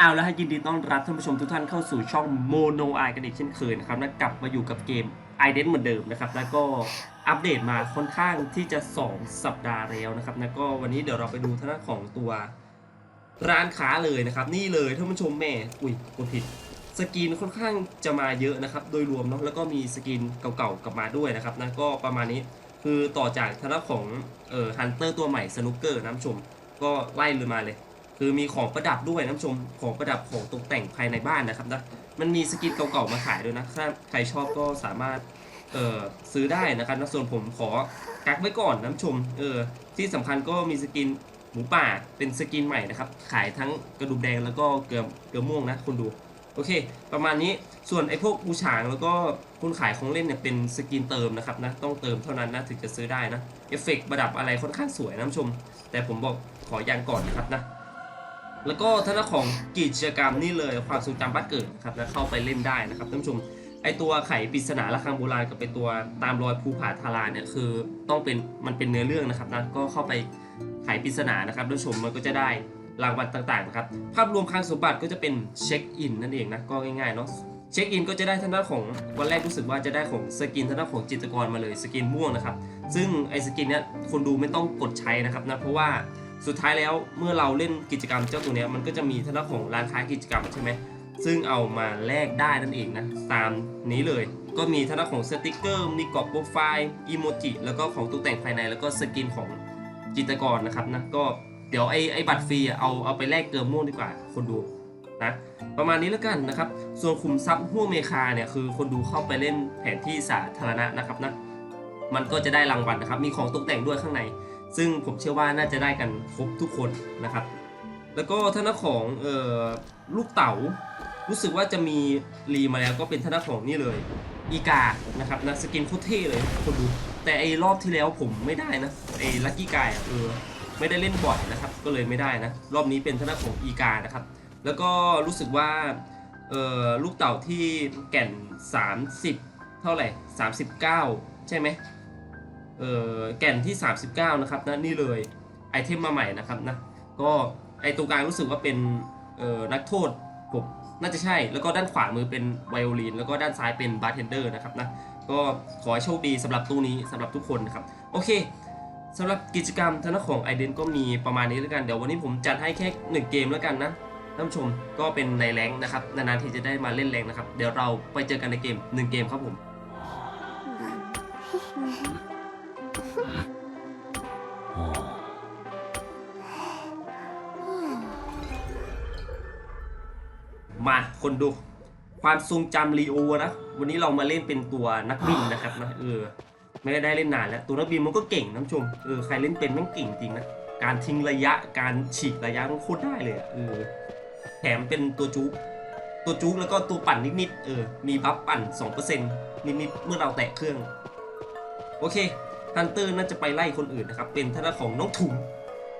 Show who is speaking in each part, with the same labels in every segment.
Speaker 1: เอาแล้วให้ยินดีต้อนรับท่านผู้ชมทุกท่านเข้าสู่ช่องโมโนไอกันอีกเช่นเคยนะครับและกลับมาอยู่กับเกม i d e n เหมือนเดิมนะครับ แล้วก็อัปเดตมาค่อนข้างที่จะ 2 สัปดาห์แล้วนะครับ แล้วก็วันนี้เดี๋ยวเราไปดูทางด้านของตัวร้านค้าเลยนะครับ นี่เลยท่านผู้ชมแม่อุ้ยกดผิดสกินค่อนข้างจะมาเยอะนะครับ โดยรวมเนาะแล้วก็มีสกินเก่าๆกลับมาด้วยนะครับนะก็ประมาณนี้คือต่อจากทางด้านของเอ่อฮันเตอร์ตัวใหม่สนุกเกอร์นะท่านผู้ชม ก็ไล่เลยมาเลย คือมีของประดับด้วยนะท่านผู้ชมของประดับของตกแต่งภายในบ้านนะครับนะมันมีสกินเก่าๆมาขายด้วยนะถ้าใครชอบก็สามารถเออซื้อได้นะครับนะส่วนผมขอกักไว้ก่อนนะท่านผู้ชมเออที่สำคัญก็มีสกินหมูป่าเป็นสกินใหม่นะครับ ขายทั้งกระดูกแดงแล้วก็เกลือเกลือม่วงนะคุณดูโอเค ประมาณนี้ส่วนไอ้พวกบูฉางแล้วก็คุณขายของเล่นเนี่ยเป็นสกินเติมนะครับนะต้องเติมเท่านั้นนะถึงจะซื้อได้นะเอฟเฟกต์ประดับอะไรค่อนข้างสวยนะท่านผู้ชม แต่ผมบอกขออยังก่อนนะครับนะ แล้วก็ท่านของกิจกรรมนี่เลยความทรงจำบ้านเกิดนะครับนะเข้าไปเล่นได้นะครับท่านผู้ชมไอตัวไขปริศนาระฆังโบราณกับเป็นตัวตามรอยภูผาทาราเนี่ยคือต้องเป็นมันเป็นเนื้อเรื่องนะครับนะก็เข้าไปไขปริศนานะครับท่านผู้ชมมันก็จะได้รางวัลต่างๆนะครับภาพรวมคลังสมบัติก็จะเป็นเช็คอินนั่นเองนะก็ง่ายๆเนาะเช็คอินก็จะได้ทางด้านของวันแรกรู้สึกว่าจะได้ของสกินทางด้านของจิตรกรมาเลยสกินม่วงนะครับซึ่งไอสกินเนี้ยคนดูไม่ต้องกดใช้นะครับนะเพราะว่า สุดท้ายแล้วเมื่อเราเล่นกิจกรรมเจ้าตัวเนี้ยมันก็จะมีทางด้านของร้านค้ากิจกรรมใช่ไหมซึ่งเอามาแลกได้นั่นเองนะตามนี้เลย ก็มีทั้งด้านของสติกเกอร์มีกรอบโปรไฟล์อีโมจิแล้วก็ของตกแต่งภายในแล้วก็สกินของจิตรกรนะครับนะก็เดี๋ยวไอ้ไอ้บัตรฟรีอะเอาเอาไปแลกเกลือม่วงดีกว่าคนดูนะประมาณนี้แล้วกันนะครับ ส่วนขุมทรัพย์ห้วงเมคาเนี่ยคือคนดูเข้าไปเล่นแผนที่สาธารณะนะครับนะมันก็จะได้รางวัลนะครับ มีของตกแต่งด้วยข้างใน ซึ่งผมเชื่อว่าน่าจะได้กันครบทุกคนนะครับ แล้วก็ท่านของเอ่อลูกเต๋ารู้สึกว่าจะมีรีมาแล้วก็เป็นท่านของนี่เลยอีกานะครับนะสกินโคตรเท่เลยคนดูแต่ไอ้รอบที่แล้วผมไม่ได้นะไอ้ลัคกี้กายเออไม่ได้เล่นบ่อยนะครับ ก็เลยไม่ได้นะ รอบนี้เป็นท่านของอีกานะครับ แล้วก็รู้สึกว่าเอ่อลูกเต่าที่แก่น 30 เท่าไหร่ 39 ใช่ไหม เอ่อแก่นที่ 39 นะครับนะนี่เลยไอเทมมาใหม่นะครับนะก็ไอตรงกลางรู้สึกว่าเป็นเอ่อนักโทษผมน่าจะใช่ แล้วก็ด้านขวามือเป็นไวโอลินแล้วก็ด้านซ้ายเป็นบาร์เทนเดอร์นะครับนะก็ขอโชคดีสำหรับตู้นี้สำหรับทุกคนนะครับโอเคสำหรับกิจกรรมทางด้านของไอเดนก็มีประมาณนี้แล้วกัน เดี๋ยววันนี้ผมจัดให้แค่หนึ่งเกมแล้วกันนะท่านผู้ชมก็เป็นในแรงนะครับ นานๆทีจะได้มาเล่นแรงนะครับ เดี๋ยวเราไปเจอกันในเกมหนึ่งเกมครับผม มาคนดูความทรงจำลีโอนะวันนี้เรามาเล่นเป็นตัวนักบินนะครับนะเออไม่ได้เล่นนานแล้วตัวนักบินมันก็เก่งนะท่านผู้ชมเออใครเล่นเป็นม่งเก่งจริงนะการทิ้งระยะการฉีกระยะมันโคตรได้เลยเออแถมเป็นตัวจุ๊กตัวจุ๊กแล้วก็ตัวปั่นนิดๆเออมีบัฟปั่น 2%นิดๆเมื่อเราแตะเครื่อง โอเคฮันเตอร์น่าจะไปไล่คนอื่นนะครับเป็นท่าของน้องถุง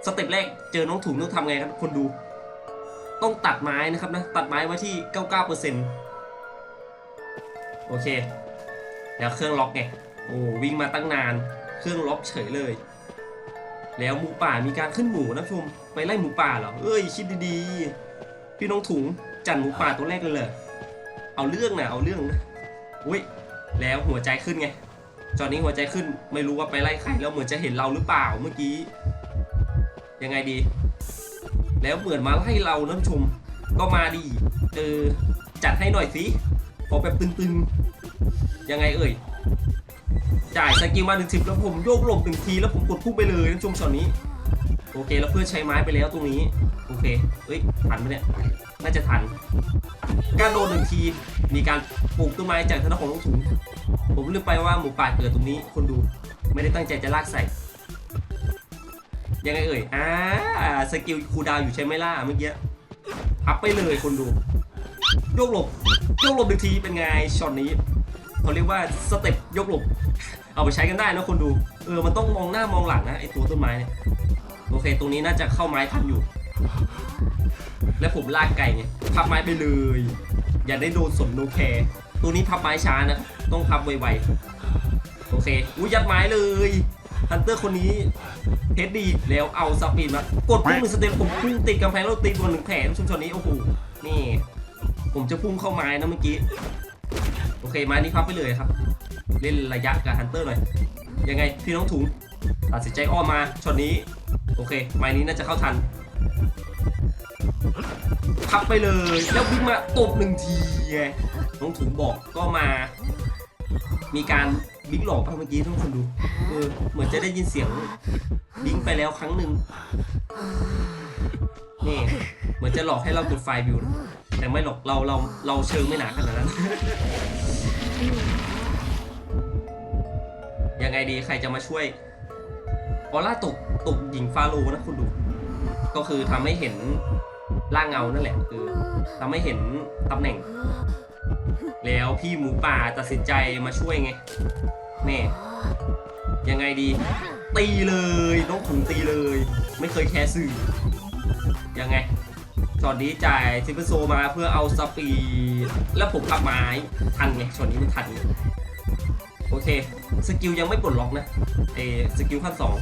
Speaker 1: สเต็ปแรกเจอน้องถุงต้องทำไงครับคนดู ต้องตัดไม้นะครับนะ ตัดไม้ไว้ที่ 99%โอเค เดี๋ยวเครื่องล็อกไง โอ้วิ่งมาตั้งนาน เครื่องล็อกเฉยเลย แล้วหมูป่ามีการขึ้นหมูนะชม ไปไล่หมูป่าเหรอ เอ้ยคิดดีๆ พี่น้องถุงจันหมูป่าตัวแรกเลยเอเอาเรื่องนะเอาเรื่องนะอุ้ยแล้วหัวใจขึ้นไงจอนนี้หัวใจขึ้นไม่รู้ว่าไปไล่ใครแล้วเหมือนจะเห็นเราหรือเปล่าเมื่อกี้ ยังไงดี แล้วเหมือนมาไล่เรานะผู้ชม ก็มาดีเออจัดให้หน่อยสิขอแบบตึงๆ ยังไงเอ่ย จ่ายสกิลมาหนึ่งสิบแล้วผมโยกหลบหนึ่งทีแล้วผมกดพุ่งไปเลยนะชมช็อตนี้ โอเคแล้วเพื่อนใช้ไม้ไปแล้วตรงนี้ โอเคเอ้ยทันไหมเนี่ย น่าจะทันการโดนหนึ่งทีมีการปลูกต้นไม้จากธนาของลูกถุง ผมลืมไปว่าหมูป่าเกิดตรงนี้คนดูไม่ได้ตั้งใจจะลากใส่ ยังไงเอ่ย อ่า สกิลคูดาวอยู่ใช่ไหมล่ะเมื่อกี้พับไปเลยคนดู โยกหลบ โยกหลบหนึ่งทีเป็นไงช็อตนี้เขาเรียกว่าสเต็ปยกหลบ เอาไปใช้กันได้นะคนดู เออ มันต้องมองหน้ามองหลังนะไอตัวต้นไม้เนี่ย โอเค ตรงนี้น่าจะเข้าไม้ทันอยู่ และผมลากไก่ไงพับไม้ไปเลย อย่าได้โดนสนโนแคร์ตัวนี้พับไม้ช้านะ ต้องพับไวๆ โอเค อุ้ยยัดไม้เลย ฮันเตอร์คนนี้เทสดีแล้วเอาสปีดมากดพุ่งหนึ่งสเต็ปผมพุ่งติดกำแพงแล้วตีตัวหนึ่งแผลชุมชนนี้โอ้โหนี่ผมจะพุ่งเข้าไม้นะเมื่อกี้โอเคไม้นี้พับไปเลยครับ เล่นระยะกับฮันเตอร์หน่อยยังไงพี่น้องถุงตัดสินใจอ้อมมาช็อตนี้ โอเค ไม้นี้น่าจะเข้าทันพับไปเลย แล้ววิ่งมาตบหนึ่งทีไงน้องถุงบอกก็มา มีการบิงหลอกป่ะเมื่อกี้ทุกคนดูเออเหมือนจะได้ยินเสียงบิงไปแล้วครั้งหนึ่งนี่เหมือนจะหลอกให้เรากดไฟล์วิวนะแต่ไม่หรอกเราเราเราเชิงไม่หนาขนาดนั้น ยังไงดีใครจะมาช่วยออร่าตกตกหญิงฟาโรห์นะคุณดู ก็คือทำให้เห็นร่างเงานั่นแหละ คือทำให้เห็นตำแหน่ง แล้วพี่หมูป่าตัดสินใจมาช่วยไงนี่ยังไงดี ตีเลยนกขุนตีเลย ไม่เคยแคร์สื่อ ยังไงช็อตนี้จ่ายซิปเปอร์โซมาเพื่อเอาสปีดแล้วผมพับไม้ทันไงช็อตนี้มันทันไงโอเค สกิลยังไม่ปลดล็อกนะเออสกิลขั้นสอง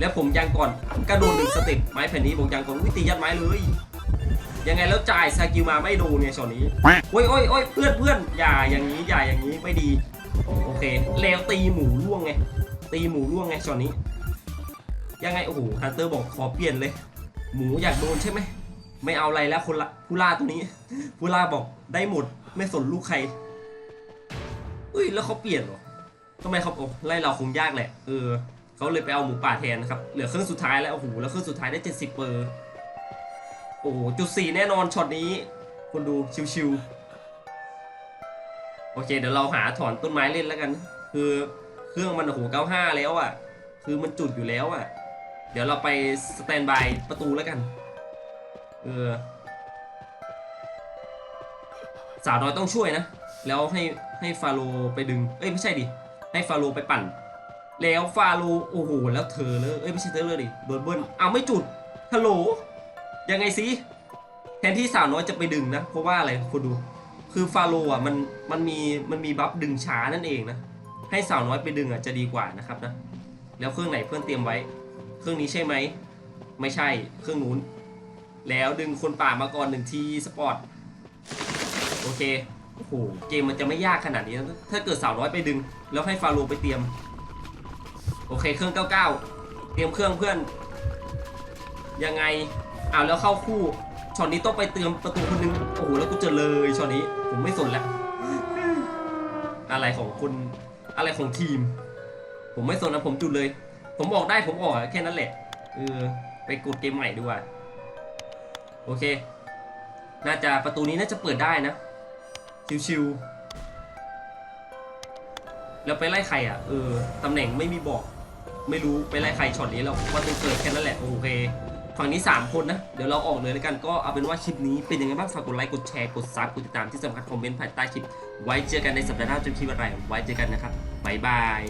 Speaker 1: แล้วผมยังก่อนกระโดดหนึ่งสเต็ปไม้แผ่นนี้ผมยังก่อนวิตียัดไม้เลย ยังไงแล้วจ่ายสกิลมาไม่โดนเนี่ยช็อตนี้โอ้ยโอ้ยโอ้ยเพื่อนเพื่อนอย่าอย่างนี้อย่าอย่างนี้ไม่ดี โอเคแล้วตีหมูร่วงไง ตีหมูร่วงไงช็อตนี้ ยังไงโอ้โหฮันเตอร์บอกขอเปลี่ยนเลย หมูอยากโดนใช่ไหมไม่เอาอะไรแล้วคนละผู้ล่าตัวนี้ผู้ล่าบอกได้หมดไม่สนลูกใครเอ้ยแล้วเขาเปลี่ยนเหรอทำไมเขาโอ้ไล่เราคงยากแหละเออเขาเลยไปเอาหมูป่าแทนนะครับเหลือเครื่องสุดท้ายแล้วโอ้โหแล้วเครื่องสุดท้ายได้ 70เปอร์ โอ้โหจุดสี่แน่นอนช็อตนี้คนดูชิวๆโอเค เดี๋ยวเราหาถอนต้นไม้เล่นแล้วกัน คือเครื่องมันโอ้โห95แล้วอะ คือมันจุดอยู่แล้วอะ เดี๋ยวเราไปสแตนบายประตูแล้วกัน เออสาวน้อยต้องช่วยนะ แล้วให้ให้ฟาโรไปดึง เอ้ยไม่ใช่ดิ ให้ฟาโรไปปั่น แล้วฟาโรโอ้โหแล้วเธอเลยเอ้ยไม่ใช่เธอเลยดิ โดนเบิ้ลเอาไม่จุดฮัลโหล ยังไงสิแทนที่สาวน้อยจะไปดึงนะ เพราะว่าอะไรคุณดู คือฟาโรอะมันมันมีมันมีบัฟดึงช้านั่นเองนะ ให้สาวน้อยไปดึงอะจะดีกว่านะครับนะ แล้วเครื่องไหนเพื่อนเตรียมไว้ เครื่องนี้ใช่ไหม ไม่ใช่ เครื่องนู้น แล้วดึงคนป่ามาก่อนหนึ่งทีสปอร์ต โอเค โอ้โห เกมมันจะไม่ยากขนาดนี้นะ ถ้าเกิดสาวน้อยไปดึง แล้วให้ฟาโรไปเตรียม โอเค เครื่อง 99 เตรียมเครื่องเพื่อน ยังไง อ้าวแล้วเข้าคู่ช็อตนี้ต้องไปเตรียมประตูคนนึงโอ้โหแล้วกูเจอเลยช็อตนี้ผมไม่สนแล้วอะไรของคุณอะไรของทีม ผมไม่สนนะผมจุดเลย ผมบอกได้ผมออกอะแค่นั้นแหละเออไปกดเกมใหม่ดีกว่าโอเค น่าจะประตูนี้น่าจะเปิดได้นะ ชิวๆแล้วไปไล่ใครอะเออตำแหน่งไม่มีบอก ไม่รู้ไปไล่ใครช็อตนี้แล้วว่าเป็นเกิดแค่นั้นแหละโอเค ฝั่งนี้ 3 คนนะ เดี๋ยวเราออกเลยแล้วกันก็เอาเป็นว่าคลิปนี้เป็นยังไงบ้างฝากกดไลค์กดแชร์กดซับกดติดตามที่สำคัญคอมเมนต์ภายใต้คลิป ไว้เจอกันในสัปดาห์หน้าจะคลิปอะไรไว้เจอกันนะครับบ๊ายบาย